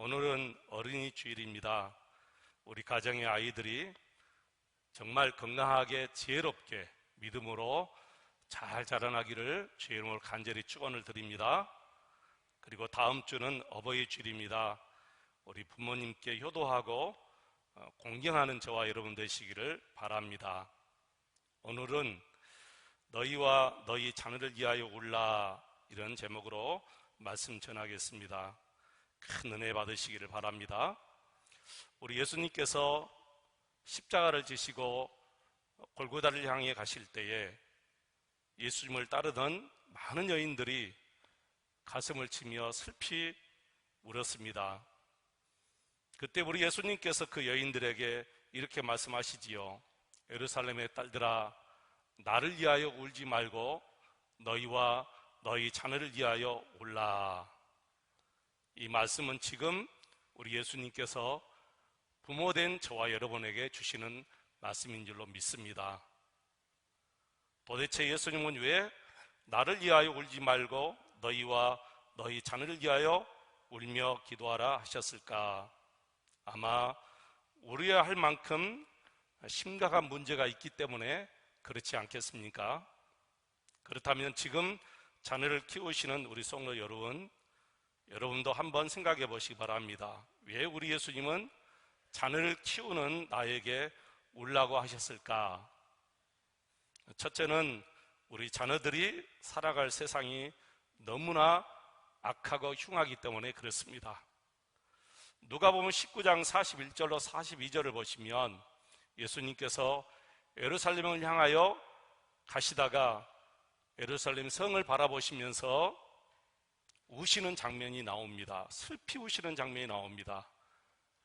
오늘은 어린이 주일입니다. 우리 가정의 아이들이 정말 건강하게 지혜롭게 믿음으로 잘 자라나기를 주의 이름으로 간절히 축원을 드립니다. 그리고 다음 주는 어버이 주일입니다. 우리 부모님께 효도하고 어, 공경하는 저와 여러분 되시기를 바랍니다. 오늘은 너희와 너희 자녀를 위하여 울라 이런 제목으로 말씀 전하겠습니다. 큰 은혜 받으시기를 바랍니다. 우리 예수님께서 십자가를 지시고 골고다를 향해 가실 때에 예수님을 따르던 많은 여인들이 가슴을 치며 슬피 울었습니다. 그때 우리 예수님께서 그 여인들에게 이렇게 말씀하시지요. 예루살렘의 딸들아, 나를 위하여 울지 말고 너희와 너희 자녀를 위하여 울라. 이 말씀은 지금 우리 예수님께서 부모된 저와 여러분에게 주시는 말씀인 줄로 믿습니다. 도대체 예수님은 왜 나를 위하여 울지 말고 너희와 너희 자녀를 위하여 울며 기도하라 하셨을까? 아마 우려야 할 만큼 심각한 문제가 있기 때문에 그렇지 않겠습니까? 그렇다면 지금 자녀를 키우시는 우리 성도 여러분, 여러분도 한번 생각해 보시기 바랍니다. 왜 우리 예수님은 자녀를 키우는 나에게 울라고 하셨을까? 첫째는 우리 자녀들이 살아갈 세상이 너무나 악하고 흉하기 때문에 그렇습니다. 누가 보면 19장 41절로 42절을 보시면 예수님께서 예루살렘을 향하여 가시다가 예루살렘 성을 바라보시면서 우시는 장면이 나옵니다. 슬피 우시는 장면이 나옵니다.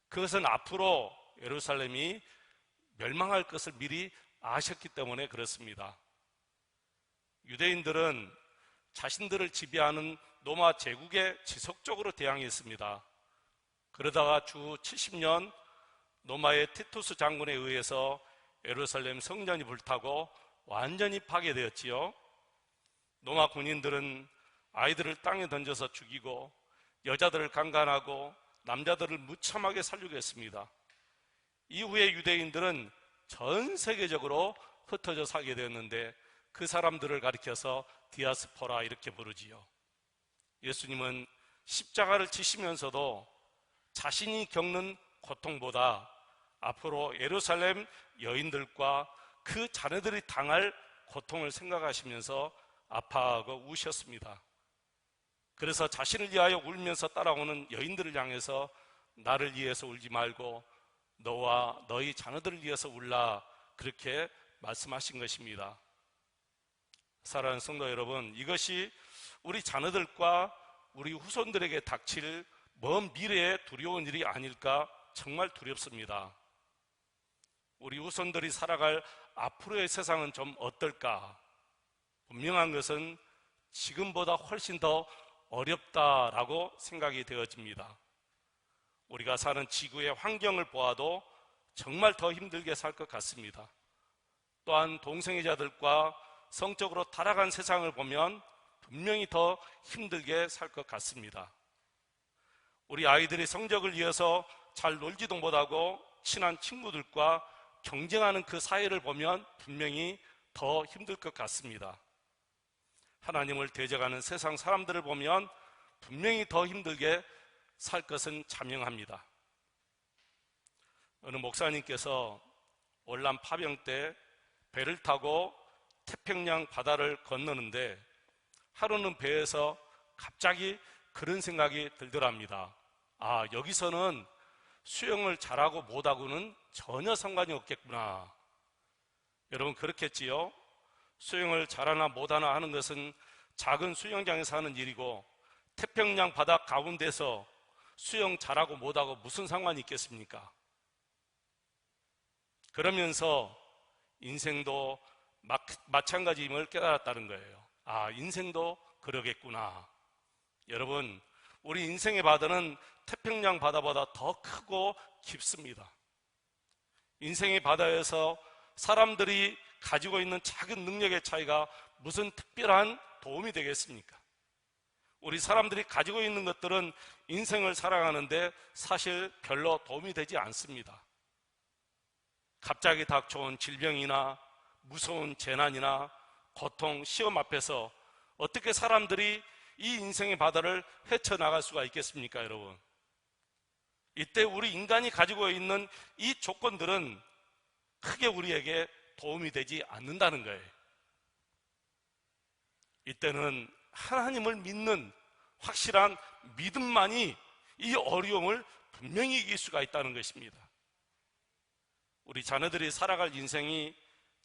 그것은 앞으로 예루살렘이 멸망할 것을 미리 아셨기 때문에 그렇습니다. 유대인들은 자신들을 지배하는 로마 제국에 지속적으로 대항했습니다. 그러다가 주 70년 로마의 티투스 장군에 의해서 예루살렘 성전이 불타고 완전히 파괴되었지요. 로마 군인들은 아이들을 땅에 던져서 죽이고 여자들을 강간하고 남자들을 무참하게 살리고 했습니다. 이후에 유대인들은 전 세계적으로 흩어져 살게 되었는데 그 사람들을 가리켜서 디아스포라 이렇게 부르지요. 예수님은 십자가를 치시면서도 자신이 겪는 고통보다 앞으로 예루살렘 여인들과 그 자녀들이 당할 고통을 생각하시면서 아파하고 우셨습니다. 그래서 자신을 위하여 울면서 따라오는 여인들을 향해서 나를 위해서 울지 말고 너와 너희 자녀들을 위해서 울라 그렇게 말씀하신 것입니다. 사랑하는 성도 여러분, 이것이 우리 자녀들과 우리 후손들에게 닥칠 먼 미래에 두려운 일이 아닐까 정말 두렵습니다. 우리 후손들이 살아갈 앞으로의 세상은 좀 어떨까? 분명한 것은 지금보다 훨씬 더 어렵다라고 생각이 되어집니다. 우리가 사는 지구의 환경을 보아도 정말 더 힘들게 살 것 같습니다. 또한 동성애자들과 성적으로 타락한 세상을 보면 분명히 더 힘들게 살 것 같습니다. 우리 아이들이 성적을 위해서 잘 놀지도 못하고 친한 친구들과 경쟁하는 그 사회를 보면 분명히 더 힘들 것 같습니다. 하나님을 대적하는 세상 사람들을 보면 분명히 더 힘들게 살 것은 자명합니다. 어느 목사님께서 월남 파병 때 배를 타고 태평양 바다를 건너는데 하루는 배에서 갑자기 그런 생각이 들더랍니다. 아, 여기서는 수영을 잘하고 못하고는 전혀 상관이 없겠구나. 여러분, 그렇겠지요? 수영을 잘하나 못하나 하는 것은 작은 수영장에서 하는 일이고 태평양 바다 가운데서 수영 잘하고 못하고 무슨 상관이 있겠습니까? 그러면서 인생도 마찬가지임을 깨달았다는 거예요. 아, 인생도 그러겠구나. 여러분, 우리 인생의 바다는 태평양 바다보다 더 크고 깊습니다. 인생의 바다에서 사람들이 가지고 있는 작은 능력의 차이가 무슨 특별한 도움이 되겠습니까? 우리 사람들이 가지고 있는 것들은 인생을 살아가는데 사실 별로 도움이 되지 않습니다. 갑자기 닥쳐온 질병이나 무서운 재난이나 고통, 시험 앞에서 어떻게 사람들이 이 인생의 바다를 헤쳐나갈 수가 있겠습니까, 여러분? 이때 우리 인간이 가지고 있는 이 조건들은 크게 우리에게 도움이 되지 않는다는 거예요. 이때는 하나님을 믿는 확실한 믿음만이 이 어려움을 분명히 이길 수가 있다는 것입니다. 우리 자녀들이 살아갈 인생이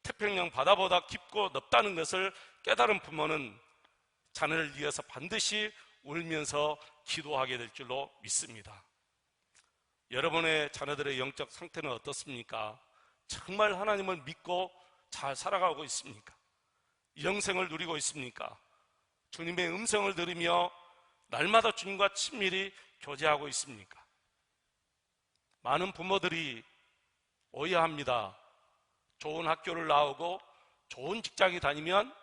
태평양 바다보다 깊고 넓다는 것을 깨달은 부모는 자녀를 위해서 반드시 울면서 기도하게 될 줄로 믿습니다. 여러분의 자녀들의 영적 상태는 어떻습니까? 정말 하나님을 믿고 잘 살아가고 있습니까? 영생을 누리고 있습니까? 주님의 음성을 들으며 날마다 주님과 친밀히 교제하고 있습니까? 많은 부모들이 오해합니다. 좋은 학교를 나오고 좋은 직장에 다니면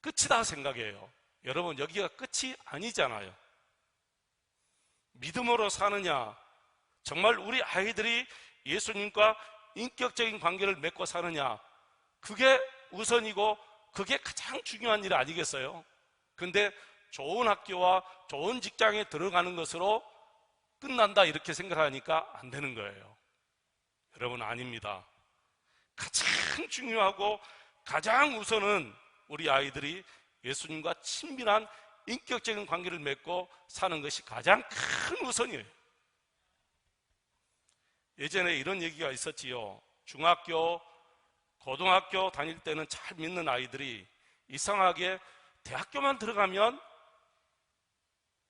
끝이다 생각해요. 여러분, 여기가 끝이 아니잖아요. 믿음으로 사느냐, 정말 우리 아이들이 예수님과 인격적인 관계를 맺고 사느냐, 그게 우선이고 그게 가장 중요한 일 아니겠어요? 근데 좋은 학교와 좋은 직장에 들어가는 것으로 끝난다 이렇게 생각하니까 안 되는 거예요. 여러분 아닙니다. 가장 중요하고 가장 우선은 우리 아이들이 예수님과 친밀한 인격적인 관계를 맺고 사는 것이 가장 큰 우선이에요. 예전에 이런 얘기가 있었지요. 중학교, 고등학교 다닐 때는 잘 믿는 아이들이 이상하게 대학교만 들어가면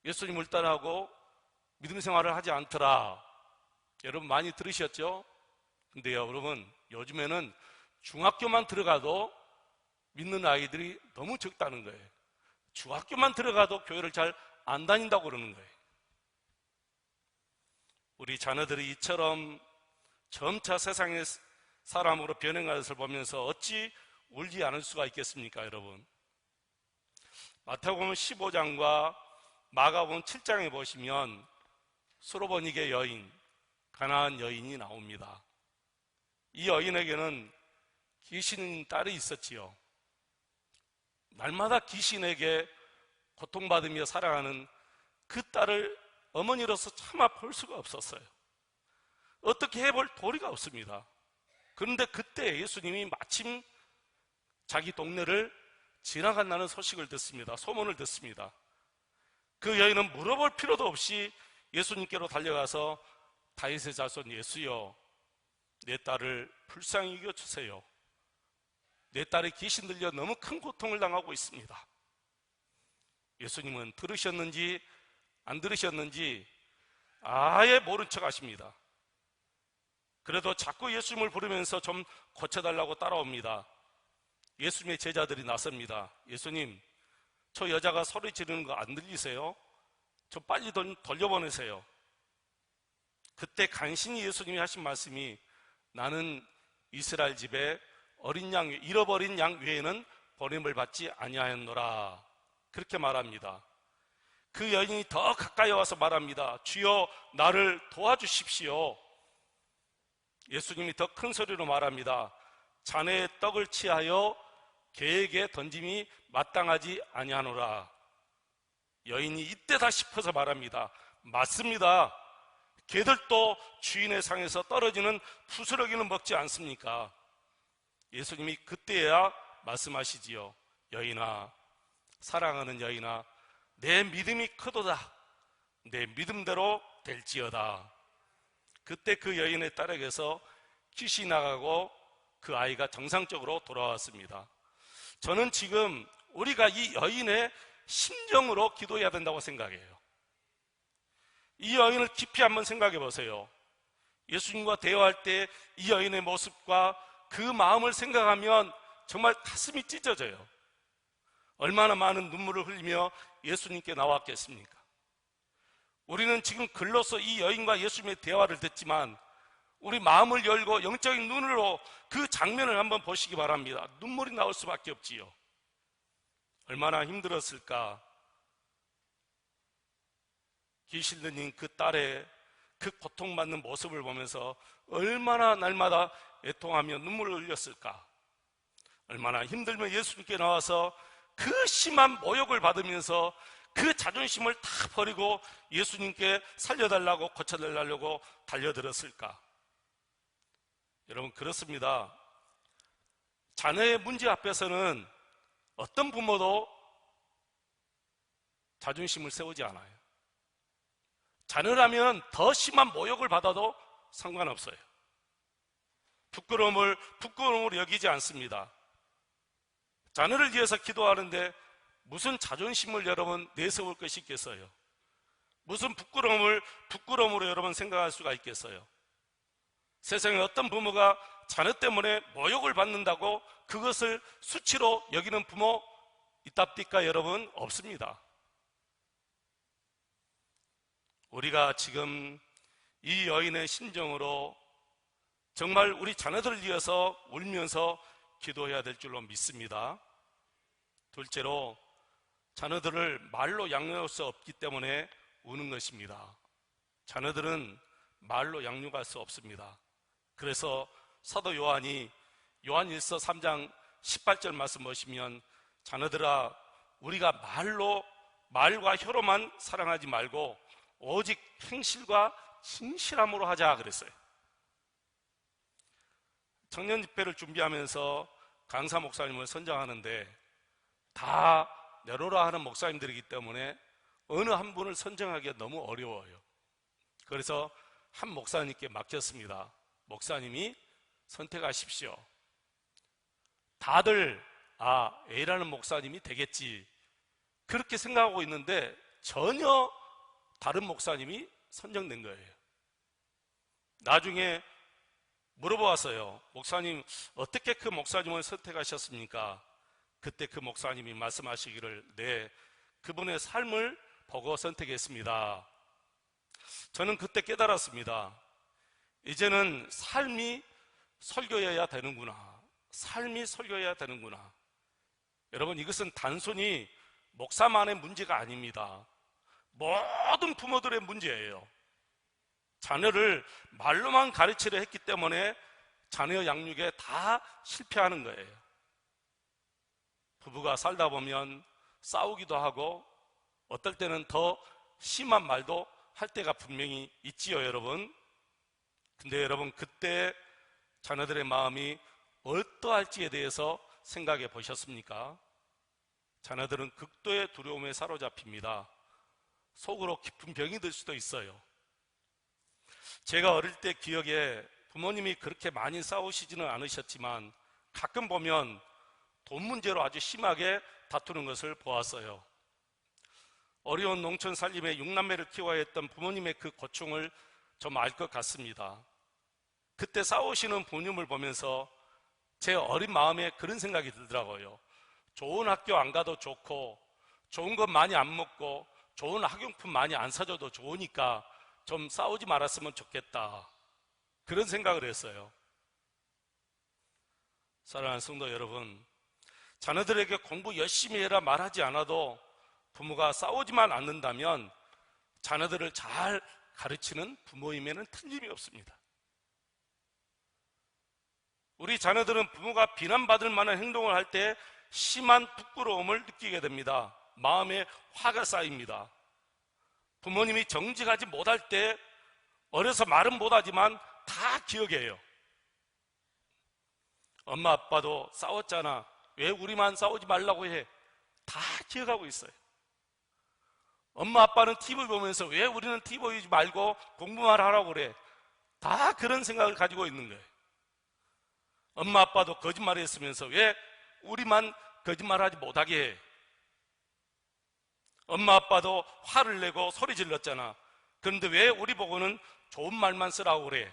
예수님을 따라하고 믿음 생활을 하지 않더라. 여러분 많이 들으셨죠? 근데요, 여러분, 요즘에는 중학교만 들어가도 믿는 아이들이 너무 적다는 거예요. 중학교만 들어가도 교회를 잘 안 다닌다고 그러는 거예요. 우리 자녀들이 이처럼 점차 세상의 사람으로 변해가는 것을 보면서 어찌 울지 않을 수가 있겠습니까, 여러분? 마태복음 15장과 마가복음 7장에 보시면 수로보니게 여인, 가나안 여인이 나옵니다. 이 여인에게는 귀신 딸이 있었지요. 날마다 귀신에게 고통받으며 살아가는 그 딸을 어머니로서 참아 볼 수가 없었어요. 어떻게 해볼 도리가 없습니다. 그런데 그때 예수님이 마침 자기 동네를 지나간다는 소식을 듣습니다. 소문을 듣습니다. 그 여인은 물어볼 필요도 없이 예수님께로 달려가서 다윗의 자손 예수여 내 딸을 불쌍히 이겨주세요. 내 딸의 귀신 들려 너무 큰 고통을 당하고 있습니다. 예수님은 들으셨는지 안 들으셨는지 아예 모른 척 하십니다. 그래도 자꾸 예수님을 부르면서 좀 고쳐달라고 따라옵니다. 예수님의 제자들이 나섭니다. 예수님, 저 여자가 소리 지르는 거 안 들리세요? 저 빨리 돌려보내세요. 그때 간신히 예수님이 하신 말씀이 나는 이스라엘 집에 어린 양, 잃어버린 양 외에는 보냄을 받지 아니하였노라. 그렇게 말합니다. 그 여인이 더 가까이 와서 말합니다. 주여 나를 도와주십시오. 예수님이 더 큰 소리로 말합니다. 자네의 떡을 취하여 개에게 던짐이 마땅하지 아니하노라. 여인이 이때다 싶어서 말합니다. 맞습니다. 개들도 주인의 상에서 떨어지는 부스러기는 먹지 않습니까? 예수님이 그때야 말씀하시지요. 여인아, 사랑하는 여인아, 내 믿음이 크도다. 내 믿음대로 될지어다. 그때 그 여인의 딸에게서 귀신이 나가고 그 아이가 정상적으로 돌아왔습니다. 저는 지금 우리가 이 여인의 심정으로 기도해야 된다고 생각해요. 이 여인을 깊이 한번 생각해 보세요. 예수님과 대화할 때 이 여인의 모습과 그 마음을 생각하면 정말 가슴이 찢어져요. 얼마나 많은 눈물을 흘리며 예수님께 나왔겠습니까? 우리는 지금 글로서 이 여인과 예수님의 대화를 듣지만 우리 마음을 열고 영적인 눈으로 그 장면을 한번 보시기 바랍니다. 눈물이 나올 수밖에 없지요. 얼마나 힘들었을까? 들린 그 딸의 그 고통받는 모습을 보면서 얼마나 날마다 애통하며 눈물을 흘렸을까? 얼마나 힘들면 예수님께 나와서 그 심한 모욕을 받으면서 그 자존심을 다 버리고 예수님께 살려달라고 고쳐달라고 달려들었을까? 여러분, 그렇습니다. 자녀의 문제 앞에서는 어떤 부모도 자존심을 세우지 않아요. 자녀라면 더 심한 모욕을 받아도 상관없어요. 부끄러움을 부끄러움으로 여기지 않습니다. 자녀를 위해서 기도하는데 무슨 자존심을 여러분 내세울 것이 있겠어요? 무슨 부끄러움을 부끄러움으로 여러분 생각할 수가 있겠어요? 세상에 어떤 부모가 자녀 때문에 모욕을 받는다고 그것을 수치로 여기는 부모 있답니까 여러분? 없습니다. 우리가 지금 이 여인의 심정으로 정말 우리 자녀들을 위해서 울면서 기도해야 될 줄로 믿습니다. 둘째로 자녀들을 말로 양육할 수 없기 때문에 우는 것입니다. 자녀들은 말로 양육할 수 없습니다. 그래서 사도 요한이 요한 1서 3장 18절 말씀 보시면 자녀들아 우리가 말로 말과 혀로만 사랑하지 말고 오직 행실과 진실함으로 하자 그랬어요. 청년 집회를 준비하면서 강사 목사님을 선정하는데 다 내로라 하는 목사님들이기 때문에 어느 한 분을 선정하기가 너무 어려워요. 그래서 한 목사님께 맡겼습니다. 목사님이 선택하십시오. 다들 아 A라는 목사님이 되겠지 그렇게 생각하고 있는데 전혀 다른 목사님이 선정된 거예요. 나중에 물어보았어요. 목사님, 어떻게 그 목사님을 선택하셨습니까? 그때 그 목사님이 말씀하시기를, 네, 그분의 삶을 보고 선택했습니다. 저는 그때 깨달았습니다. 이제는 삶이 설교해야 되는구나. 삶이 설교해야 되는구나. 여러분, 이것은 단순히 목사만의 문제가 아닙니다. 모든 부모들의 문제예요. 자녀를 말로만 가르치려 했기 때문에 자녀 양육에 다 실패하는 거예요. 부부가 살다 보면 싸우기도 하고 어떨 때는 더 심한 말도 할 때가 분명히 있지요, 여러분. 근데 여러분, 그때 자녀들의 마음이 어떠할지에 대해서 생각해 보셨습니까? 자녀들은 극도의 두려움에 사로잡힙니다. 속으로 깊은 병이 들 수도 있어요. 제가 어릴 때 기억에 부모님이 그렇게 많이 싸우시지는 않으셨지만 가끔 보면 돈 문제로 아주 심하게 다투는 것을 보았어요. 어려운 농촌 살림에 육남매를 키워야 했던 부모님의 그 고충을 좀 알 것 같습니다. 그때 싸우시는 부모님을 보면서 제 어린 마음에 그런 생각이 들더라고요. 좋은 학교 안 가도 좋고, 좋은 것 많이 안 먹고, 좋은 학용품 많이 안 사줘도 좋으니까 좀 싸우지 말았으면 좋겠다. 그런 생각을 했어요. 사랑하는 성도 여러분, 자녀들에게 공부 열심히 해라 말하지 않아도 부모가 싸우지만 않는다면 자녀들을 잘 가르치는 부모임에는 틀림이 없습니다. 우리 자녀들은 부모가 비난받을 만한 행동을 할 때 심한 부끄러움을 느끼게 됩니다. 마음에 화가 쌓입니다. 부모님이 정직하지 못할 때 어려서 말은 못하지만 다 기억해요. 엄마 아빠도 싸웠잖아. 왜 우리만 싸우지 말라고 해? 다 기억하고 있어요. 엄마 아빠는 TV 보면서 왜 우리는 TV 보지 말고 공부만 하라고 그래? 다 그런 생각을 가지고 있는 거예요. 엄마 아빠도 거짓말 했으면서 왜 우리만 거짓말하지 못하게 해? 엄마 아빠도 화를 내고 소리 질렀잖아. 그런데 왜 우리 보고는 좋은 말만 쓰라고 그래?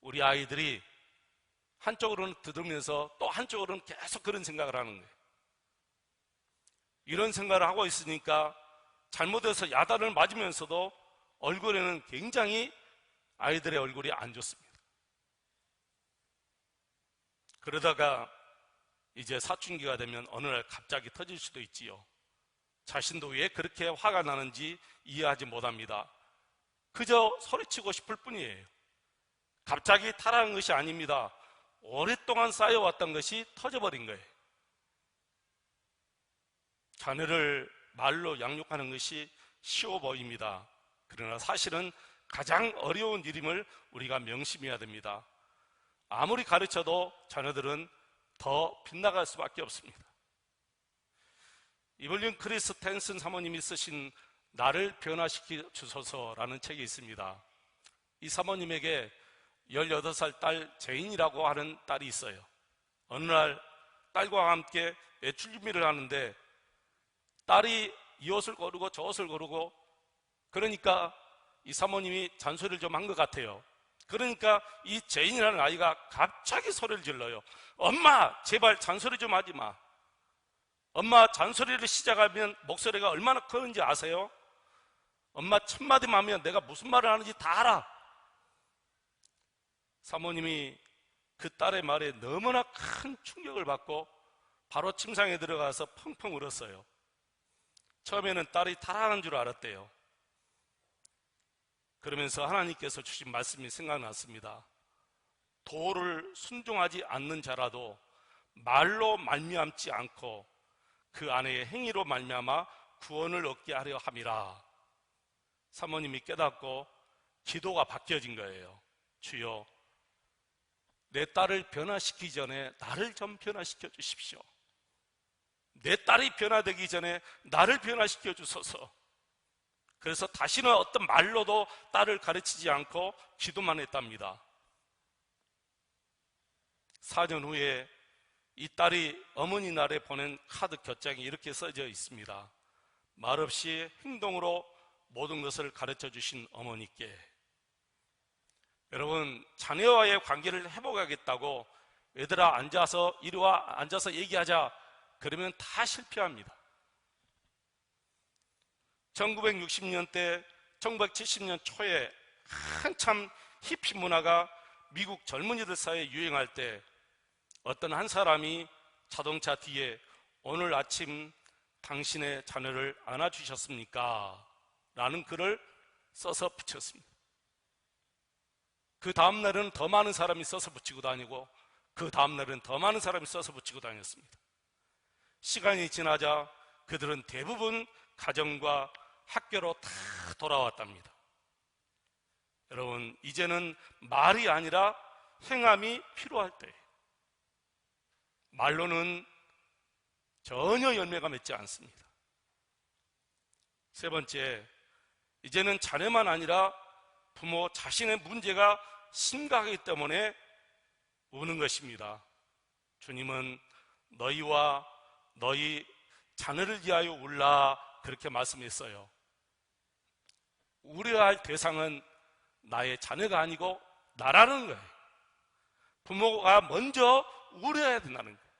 우리 아이들이 한쪽으로는 들으면서 또 한쪽으로는 계속 그런 생각을 하는 거예요. 이런 생각을 하고 있으니까 잘못해서 야단을 맞으면서도 얼굴에는 굉장히 아이들의 얼굴이 안 좋습니다. 그러다가 이제 사춘기가 되면 어느 날 갑자기 터질 수도 있지요. 자신도 왜 그렇게 화가 나는지 이해하지 못합니다. 그저 소리치고 싶을 뿐이에요. 갑자기 타락한 것이 아닙니다. 오랫동안 쌓여왔던 것이 터져버린 거예요. 자녀를 말로 양육하는 것이 쉬워 보입니다. 그러나 사실은 가장 어려운 일임을 우리가 명심해야 됩니다. 아무리 가르쳐도 자녀들은 더 빗나갈 수밖에 없습니다. 이블린 크리스 텐슨 사모님이 쓰신 나를 변화시켜 주소서라는 책이 있습니다. 이 사모님에게 18살 딸 제인이라고 하는 딸이 있어요. 어느 날 딸과 함께 외출 준비를 하는데 딸이 이 옷을 고르고 저 옷을 고르고 그러니까 이 사모님이 잔소리를 좀 한 것 같아요. 그러니까 이 제인이라는 아이가 갑자기 소리를 질러요. 엄마, 제발 잔소리 좀 하지 마. 엄마 잔소리를 시작하면 목소리가 얼마나 크는지 아세요? 엄마 첫마디만 하면 내가 무슨 말을 하는지 다 알아. 사모님이 그 딸의 말에 너무나 큰 충격을 받고 바로 침상에 들어가서 펑펑 울었어요. 처음에는 딸이 타락한 줄 알았대요. 그러면서 하나님께서 주신 말씀이 생각났습니다. 도를 순종하지 않는 자라도 말로 말미암지 않고 그 안에 행위로 말미암아 구원을 얻게 하려 함이라. 사모님이 깨닫고 기도가 바뀌어진 거예요. 주여, 내 딸을 변화시키기 전에 나를 좀 변화시켜 주십시오. 내 딸이 변화되기 전에 나를 변화시켜 주소서. 그래서 다시는 어떤 말로도 딸을 가르치지 않고 기도만 했답니다. 4년 후에 이 딸이 어머니 날에 보낸 카드 곁장이 이렇게 써져 있습니다. 말없이 행동으로 모든 것을 가르쳐 주신 어머니께 여러분 자녀와의 관계를 회복하겠다고 얘들아 앉아서 이리 와 앉아서 얘기하자 그러면 다 실패합니다. 1960년대, 1970년 초에 한참 히피 문화가 미국 젊은이들 사이에 유행할 때 어떤 한 사람이 자동차 뒤에 오늘 아침 당신의 자녀를 안아주셨습니까? 라는 글을 써서 붙였습니다. 그 다음날은 더 많은 사람이 써서 붙이고 다니고 그 다음날은 더 많은 사람이 써서 붙이고 다녔습니다. 시간이 지나자 그들은 대부분 가정과 학교로 다 돌아왔답니다. 여러분, 이제는 말이 아니라 행함이 필요할 때 말로는 전혀 열매가 맺지 않습니다. 세 번째, 이제는 자녀만 아니라 부모 자신의 문제가 심각하기 때문에 우는 것입니다. 주님은 너희와 너희 자녀를 위하여 울라 그렇게 말씀했어요. 우려할 대상은 나의 자녀가 아니고 나라는 거예요. 부모가 먼저 우려해야 된다는 거예요.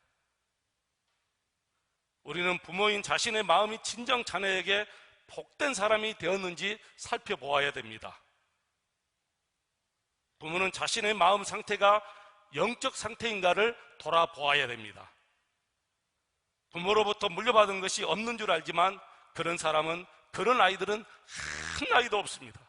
우리는 부모인 자신의 마음이 진정 자녀에게 복된 사람이 되었는지 살펴보아야 됩니다. 부모는 자신의 마음 상태가 영적 상태인가를 돌아보아야 됩니다. 부모로부터 물려받은 것이 없는 줄 알지만 그런 사람은 그런 아이들은 한 아이도 없습니다.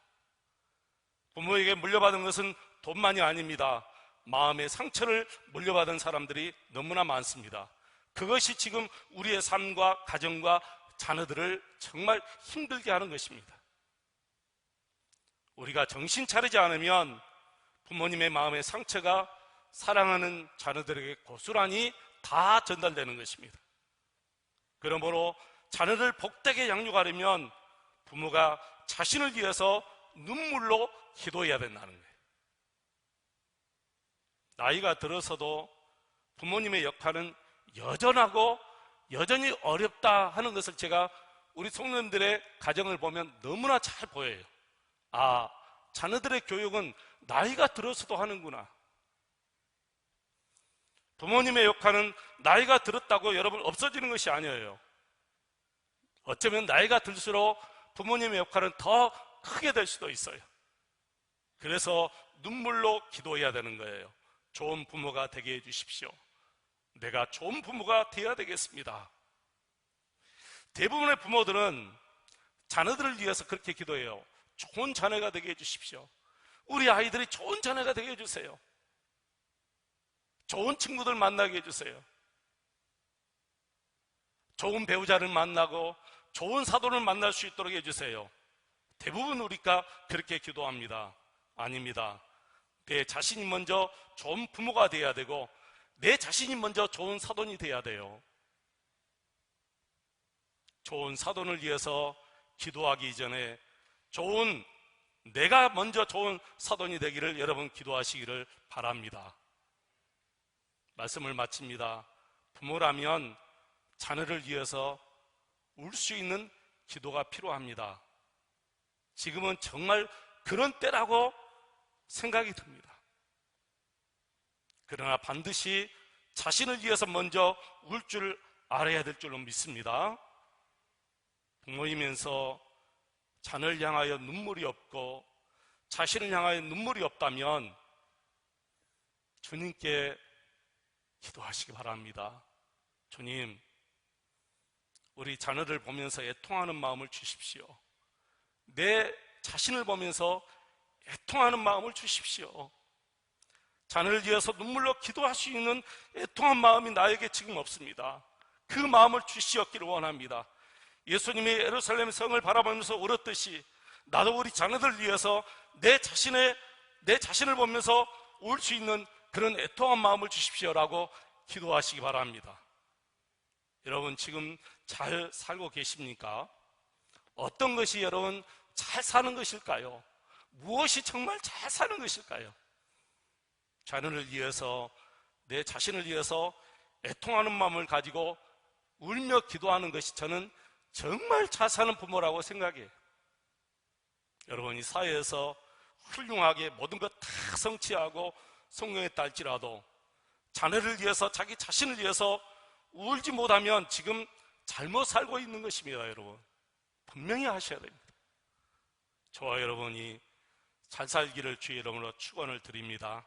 부모에게 물려받은 것은 돈만이 아닙니다. 마음의 상처를 물려받은 사람들이 너무나 많습니다. 그것이 지금 우리의 삶과 가정과 자녀들을 정말 힘들게 하는 것입니다. 우리가 정신 차리지 않으면 부모님의 마음의 상처가 사랑하는 자녀들에게 고스란히 다 전달되는 것입니다. 그러므로 자녀를 복되게 양육하려면 부모가 자신을 위해서 눈물로 기도해야 된다는 거예요. 나이가 들어서도 부모님의 역할은 여전하고 여전히 어렵다 하는 것을 제가 우리 성년들의 가정을 보면 너무나 잘 보여요. 아, 자녀들의 교육은 나이가 들어서도 하는구나. 부모님의 역할은 나이가 들었다고 여러분 없어지는 것이 아니에요. 어쩌면 나이가 들수록 부모님의 역할은 더 크게 될 수도 있어요. 그래서 눈물로 기도해야 되는 거예요. 좋은 부모가 되게 해주십시오. 내가 좋은 부모가 되어야 되겠습니다. 대부분의 부모들은 자녀들을 위해서 그렇게 기도해요. 좋은 자녀가 되게 해주십시오. 우리 아이들이 좋은 자녀가 되게 해주세요. 좋은 친구들 만나게 해주세요. 좋은 배우자를 만나고 좋은 사도를 만날 수 있도록 해주세요. 대부분 우리가 그렇게 기도합니다. 아닙니다. 내 자신이 먼저 좋은 부모가 돼야 되고 내 자신이 먼저 좋은 사돈이 돼야 돼요. 좋은 사돈을 위해서 기도하기 이전에 좋은 내가 먼저 좋은 사돈이 되기를 여러분 기도하시기를 바랍니다. 말씀을 마칩니다. 부모라면 자녀를 위해서 울 수 있는 기도가 필요합니다. 지금은 정말 그런 때라고 생각이 듭니다. 그러나 반드시 자신을 위해서 먼저 울 줄 알아야 될 줄로 믿습니다. 부모이면서 자녀를 향하여 눈물이 없고 자신을 향하여 눈물이 없다면 주님께 기도하시기 바랍니다. 주님, 우리 자녀를 보면서 애통하는 마음을 주십시오. 내 자신을 보면서 애통하는 마음을 주십시오. 자녀를 위해서 눈물로 기도할 수 있는 애통한 마음이 나에게 지금 없습니다. 그 마음을 주시었기를 원합니다. 예수님이 예루살렘 성을 바라보면서 울었듯이 나도 우리 자녀들 위해서 내 자신의 내 자신을 보면서 울 수 있는 그런 애통한 마음을 주십시오라고 기도하시기 바랍니다. 여러분 지금 잘 살고 계십니까? 어떤 것이 여러분 잘 사는 것일까요? 무엇이 정말 잘 사는 것일까요? 자녀를 위해서 내 자신을 위해서 애통하는 마음을 가지고 울며 기도하는 것이 저는 정말 잘 사는 부모라고 생각해요. 여러분 이 사회에서 훌륭하게 모든 것 다 성취하고 성공했다 할지라도 자녀를 위해서 자기 자신을 위해서 울지 못하면 지금 잘못 살고 있는 것입니다, 여러분. 분명히 하셔야 됩니다. 저와 여러분이 잘 살기를 주의 이름으로 축원을 드립니다.